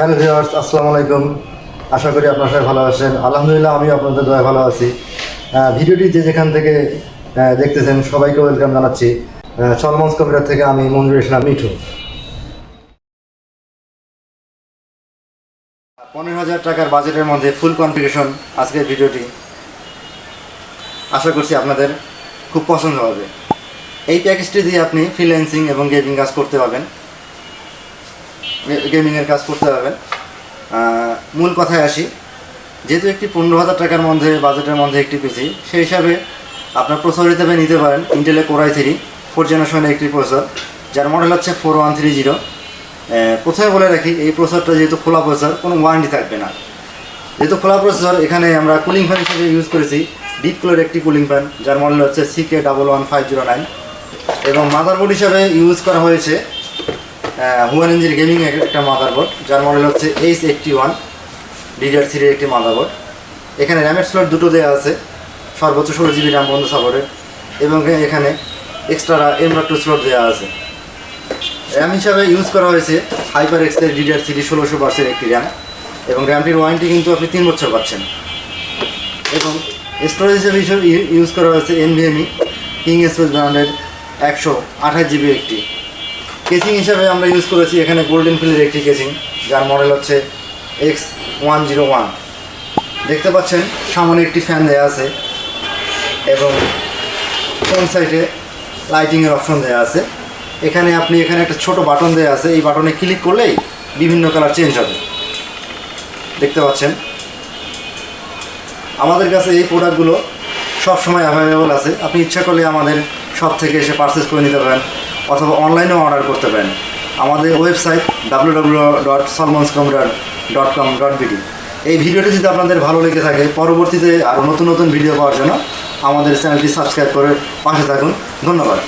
Hello viewers, আসসালামু আলাইকুম। আশা করি আপনার সবাই ভালো আছেন। আলহামদুলিল্লাহ আমি আপনাদের দয়া ভালো আছি। ভিডিওটি যে যেখান থেকে দেখতেছেন, সবাইকে ওয়েলকাম জানাচ্ছি। সলমন্স কম্পিউটার থেকে আমি মঞ্জুর ইসলাম মিঠু। পনেরো হাজার টাকার বাজেটের মধ্যে ফুল কনফিগারেশন আজকের ভিডিওটি আশা করছি আপনাদের খুব পছন্দ হবে। এই প্যাকেজটি দিয়ে আপনি ফ্রিল্যান্সিং এবং গেমিং কাজ করতে পারবেন। গেমিংয়ের কাজ করতে পারবেন মূল কথায় আসি, যেহেতু একটি পনেরো হাজার টাকার মধ্যে, বাজেটের মধ্যে একটি পিসি সেই হিসাবে আপনার প্রসেসর হিসেবে নিতে পারেন ইন্টেলে কোরাই থ্রি ফোর জেনারেশনের একটি প্রসেসর যার মডেল হচ্ছে ফোর ওয়ান থ্রি জিরো প্রথমে বলে রাখি, এই প্রসেসরটা যেহেতু খোলা প্রসেসর কোনো ওয়ারেন্টি থাকবে না। যেহেতু খোলা প্রসেসর এখানে আমরা কুলিং ফ্যান হিসেবে ইউজ করেছি ডিপ কুলের একটি কুলিং ফ্যান যার মডেল হচ্ছে CK double one five zero nine এবং মাদারবোর্ড হিসাবে ইউজ করা হয়েছে হুয়ান ইঞ্জির গেমিং একটা মাদারবোর্ড যার মডেল হচ্ছে এইচ এইটটি ওয়ান ডিডিআর থ্রির একটি মাদারবোর্ড এখানে র্যামের স্লট দুটো দেওয়া আছে, সর্বোচ্চ ষোলো জিবি র্যাম বন্ধ সাপোর্টের এবং এখানে এক্সট্রা এম টু স্লট দেওয়া আছে। র্যাম হিসাবে ইউজ করা হয়েছে হাইপার এক্সের ডিডিআর থ্রি ষোলোশো বার্সের একটি র্যাম এবং র্যামটির ওয়ারেন্টি কিন্তু আপনি তিন বছর পাচ্ছেন। এবং স্টোরেজ হিসেবে ইউজ করা হয়েছে এনভিএমই কিং স্পেস ব্র্যান্ডের একশো আঠাশ জিবি একটি। কেসিং হিসাবে আমরা ইউজ করেছি এখানে গোল্ডেন ফিলের একটি কেসিং যার মডেল হচ্ছে এক্স ওয়ান জিরো ওয়ান দেখতে পাচ্ছেন, সামনে একটি ফ্যান দেওয়া আছে এবং কোন সাইডে লাইটিংয়ের অপশন দেওয়া আছে। এখানে আপনি এখানে একটা ছোট বাটন দেওয়া আছে, এই বাটনে ক্লিক করলেই বিভিন্ন কালার চেঞ্জ হবে। দেখতে পাচ্ছেন, আমাদের কাছে এই প্রোডাক্টগুলো সবসময় অ্যাভেলেবল আছে। আপনি ইচ্ছা করলে আমাদের শপ থেকে এসে পারচেস করে নিতে পারেন। অথবা অনলাইনেও অর্ডার করতে পারেন। আমাদের website W W dot সলমন্স computer dot com dot BD এই ভিডিওটি যদি আপনাদের ভালো লেগে থাকে, পরবর্তীতে আরও নতুন নতুন ভিডিও পাওয়ার জন্য আমাদের চ্যানেলটি সাবস্ক্রাইব করে পাশে থাকুন। ধন্যবাদ।